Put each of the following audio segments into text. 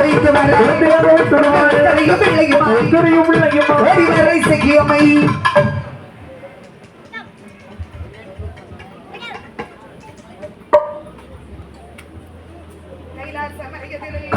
வைத்து வர கரையும் பிள்ளையுமாய். ஓடி வரை சகியமை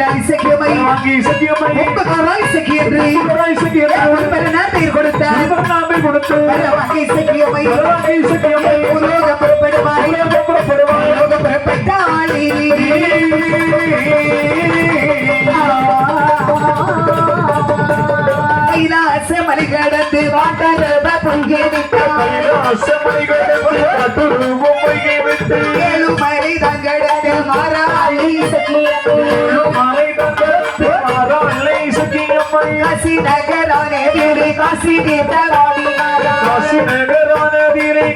தாருமையா அதை வாங்கினார் இசைக்கியமை. உப்பகாராய் இசைக்கியன்று பெருநாட்டை கொடுத்தார். அதை வாங்கி இசைக்கியமை. உலோக புறப்படுவாய். உலோக புறப்பட்ட ஆளி கைலாச மலை கடந்து வாட்டரப பொங்கே ஏழு காசி நகரானே வீடு காசி தீர்த்தவாடி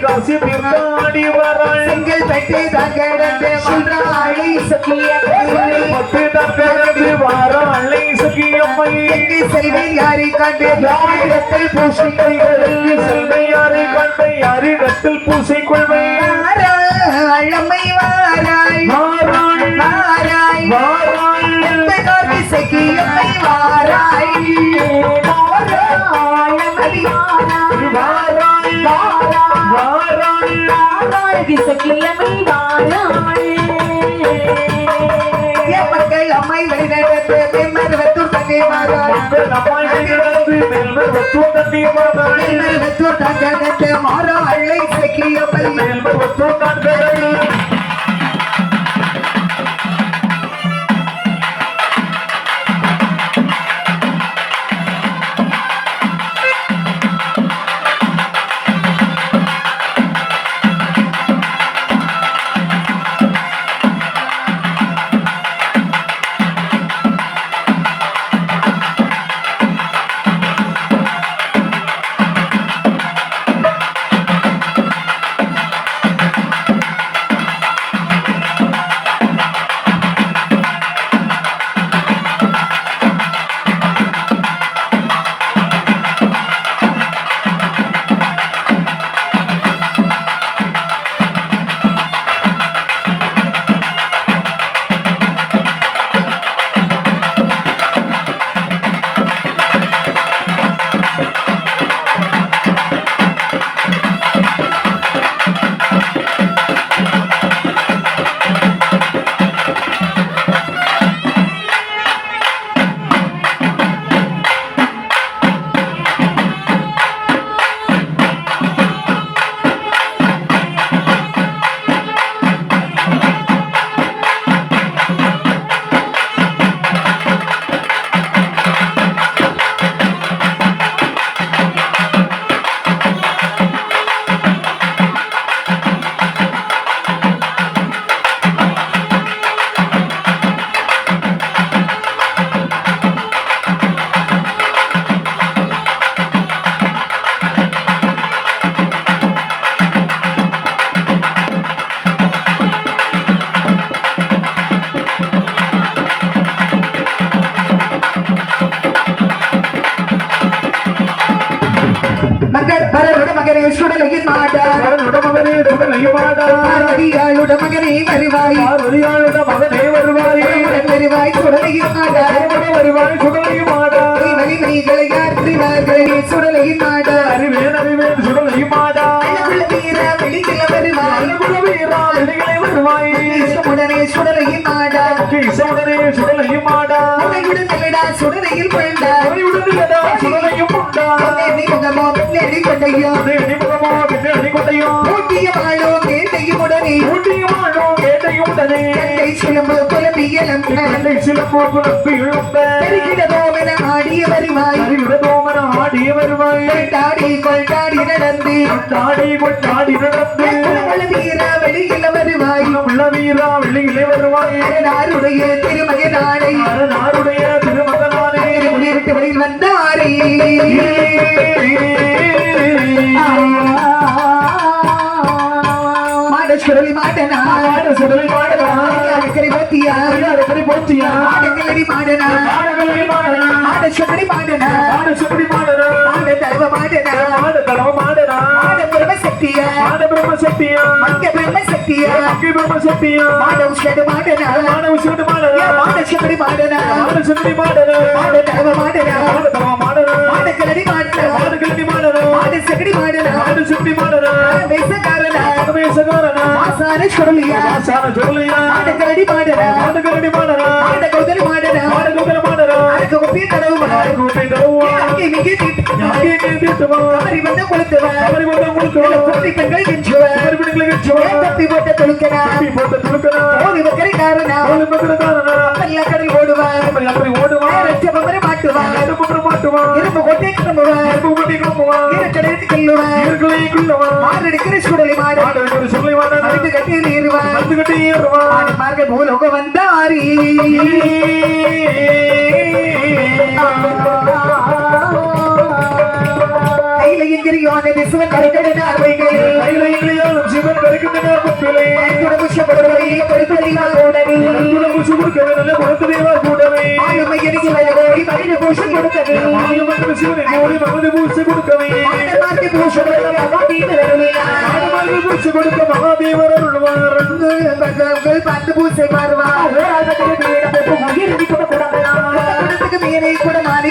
காசி பின்னாடி வராள் செங்கல் பெட்டி தங்கடந்து மாறாளி சக்கிய பட்டு. தக்கரது வாராளை சகியம்மை எங்கு செல்வேன் யாரை கண்டு யாரிடத்தில் பூஷிக்கைகளுக்கு செல்வையாரை கண்ட யாரிடத்தில் பூசை என் மக்கள் அம்மை வெளிநடத்து பார்வதியாளுட மகனே வருவாய். பார்வதியாளுட மகனே வருவாய். வருவாய் சுடலையின் மாட்டார் மகனே வருவாய் சுடலையும் மாட்டார் வலிமைகளை யாற்றுவார்களே சுடலையின் மாட்டார் அறிவேன் அறிவேன் சுடலையும் அழகுள்ள வீர வெளியில வருவாய். வீரா வெளிகளை வருவாய். கிசோடனே சுடலையும் உடையுடன் நிலடா சுடலையில் கொண்டார் உடையுடனேடா சுடலையும் உண்டார் நீ முகமோ கொண்டையோ. முகமோ ஊட்டிய வாழோ ஊட்டியுமானோ கேட்டையும் உடனே கட்டை சிலம்பு புலம்பியலம் கண்டை சிலம்போ குலப்பி இழுப்ப பெருகிடதோமென ஆடிய வருவாய் அறிவிடதோமன ஆடிய வருவாய் கொண்டாடி கொண்டாடி நடந்து கொண்டாடி கொண்டாடி நடந்து உள்ள வீர வெளியில வருவாய் உள்ள வீரா வெளியிலே வருவாய் நாருடைய திருமகனானை வெளியில் வந்தாரே சுடலி மாடனா மாட சுடலை மாடனா அடிக்கடி போத்தியா? அடிக்கடி போச்சியா மாடங்களடி மாடனா மாடகளை மாடனா மாட சுடலி மாடனா மாட சுப்படி மாடனா மாட தர்வ மாடனா மாட தடவ மாடனா மாட பிரம்ம சக்தியா? மாட பிரம்ம சக்தியா? மங்க பிரம்ம சக்தியா? அக்கி பிரம்ம சக்தியா? மாட உஷ்ணடு மாடனா மாட உசுடு மாடனா மாட சுடலி மாடனா மாட சுப்படி மாடனா மாட தர்வ மாடனா மாட தடவ மாடனா மாட கலடி மாடனா மாட கிளடி மாடனா மாட சகடி மாடனா மாட சுப்படி மாடனா வேசக்காரனா வேசகாரனா ஆசான சுடலியா ஆசான சொல்லியா மாட கலடி மாடனா மாட கிளடி மாடனா மாட கௌதலி மாடனா மாட குகல மாடனா அடக்க ஒப்பி கடவுமா கூட்டை தருவா அங்கே மிகி தீட்டுமா அங்கே தீட்டுவா. அவரி வந்து கொளுத்துவா. அவரி வந்து முழுக்குவா குட்டி பெண்கள் கெஞ்சுவா வச்சுவா ஏன் தப்பி போட்ட துளுக்கனா தப்பி போட்ட துணுக்கனா ஓடி வக்கரை காரணா அவளை பத்திரதாரனா எல்லா கடல் ஓடுவா அப்படி அப்படி ஓடுவா ரச்ச பம்பர மாட்டுவா எந்த பக்கம் மாட்டுவா இரும்பு கொட்டை கிளம்புவா எறும்பு கொட்டி கிளம்புவா ஈரக்கடைக்கு கிள்ளுவா இருக்கலை குள்ளவா மாரடிக்கிற சுடலி மாடு. மாட ஒரு சொல்லி மாடனா அடுத்து கட்டியில் ஏறுவா வந்து கட்டி ஏறுவா ஆடி மார்க்க பூலோக வந்தாரி. கையில எங்கிரியோன விசுவன் கரைக்கடை நார்வைகளே கொடுக்க மகாதேவர் அருள்வார். பார்த்து பூசை மாறுவா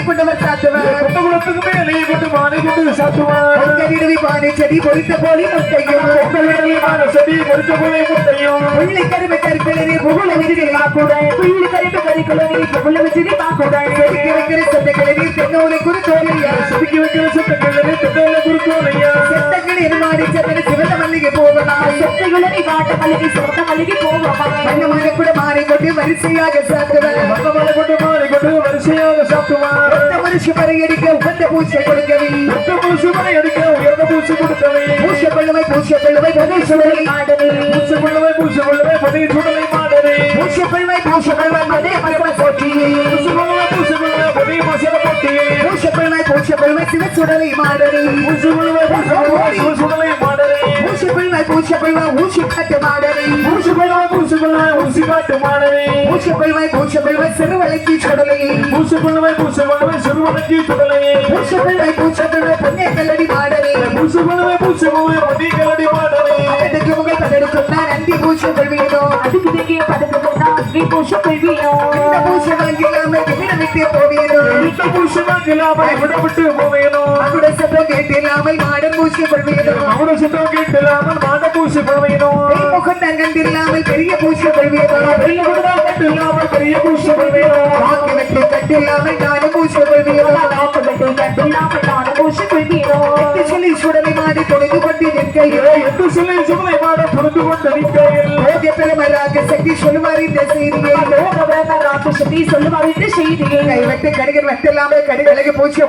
கொண்டவர் சாத்துவார் குட்டகுலத்துக்கு மேலே கொண்டு மாலை கொண்டு சாத்துவார் கடிடுவி பானை செடி பொறித்த போலி முட்டையும். வெள்ளமான செடி பொறித்த போலே முட்டையும். புள்ளி கருமை கருப்பிலே புகழ விதிகளை கூட புள்ளி கருப்பு கறிக்குள்ளே புகழ விதிகளை கூட செதுக்கி வைக்கிற சந்தைகளை நீர் தென்னோலை குறு தோலையா செதுக்கி வைக்கிற சட்டங்களை தென்னையில குறுக்கோலையா செத்தங்கள் எருமாடி சந்தன சிவந்த மல்லிகை போகலாம் செத்தைகளை காட்ட மல்லிகை சொந்த மல்லிகை போவாங்க வண்ணமான கூட மாறி கொண்டு வரிசையாக சாத்துவார் சாத்துவார் ஒத்த மனுஷ பறையடிக்க உகந்த பூச்சை கொடுக்கவி ஒத்த பூசி மனை அடிக்க உயர்ந்த பூசி கொடுத்தவை பூச கொள்ளுவை பூச கொள்ளுவை பொதை சுடலை ஆடவே பூசி கொள்ளவே பூசி கொள்ளவே பதி சுடலை மாடரே பூச பூச மரப பூசி கொள்ளவே பூசி கொள்ளவே பதி மசல போட்டியே பூச பூச சிவ சுடலை மாடவே பூசி கொள்ளவே பூசி கொள்ளவே சிவ சுடலை பூச பூச கொள்வை ஊசி ஊசி காட்டு மாடரே பூச கொள்வை பூச கொள்வை சிறுவலைக்கு சுடலை. பூசி கொள்ளவே பூசி கொள்ளவே சிறுவனுக்கு சுடலையே பூச கொள்வை பூச கொள்வை பொன்னே கல்லடி மாடவே. பூசி கொள்ளவே பூசி கொள்ளவே பதி கலடி மாடரே அதற்கு உங்கள் பதடுக்கும் நான் நந்தி பூச கொள்வீனோ அதுக்கு தெரிய பதக்கம்னா அக்னி பூஷ கொள்வியோ இந்த பூச வாங்கில்லாம விட விட்டு போவீனோ? இந்த பூசி வாங்கிலாம விட விட்டு போவேனோ? கூட சத்தம் கேட்டில்லாமல் மாடம் பூச கொள்வீனோ? அவட சுத்தம் கேட்டில்லாமல் மாட பூசி போவேனோ முகம் தங்கண்டில்லாமல் பெரிய பூச கொள்வீனோ? பெரிய குடா கட்டில்லாமல் பெரிய பூசி போவேனோ வாக்கு வெட்டு கட்டில்லாமல் நானும் பூச கொள்வீனோ? நாக்கு வெட்டு கட்டில்லாம நானும் பூஷ கொள்வியோ என்று சொல்லி சுடலை மாடி தொலைந்து கொண்டு நிற்கையில் என்று சொல்லி சுமலை மாட புரிந்து கொண்ட நிற்கையில் பெருமராக சக்தி சொல்லுமாறு இந்த செய்தியை. லோக வேத ராட்சசதி சொல்லுவார் இந்த செய்தியை. கைவெட்டு கடிகர் வெட்டலாமல் கடிகளுக்கு பூச்சி.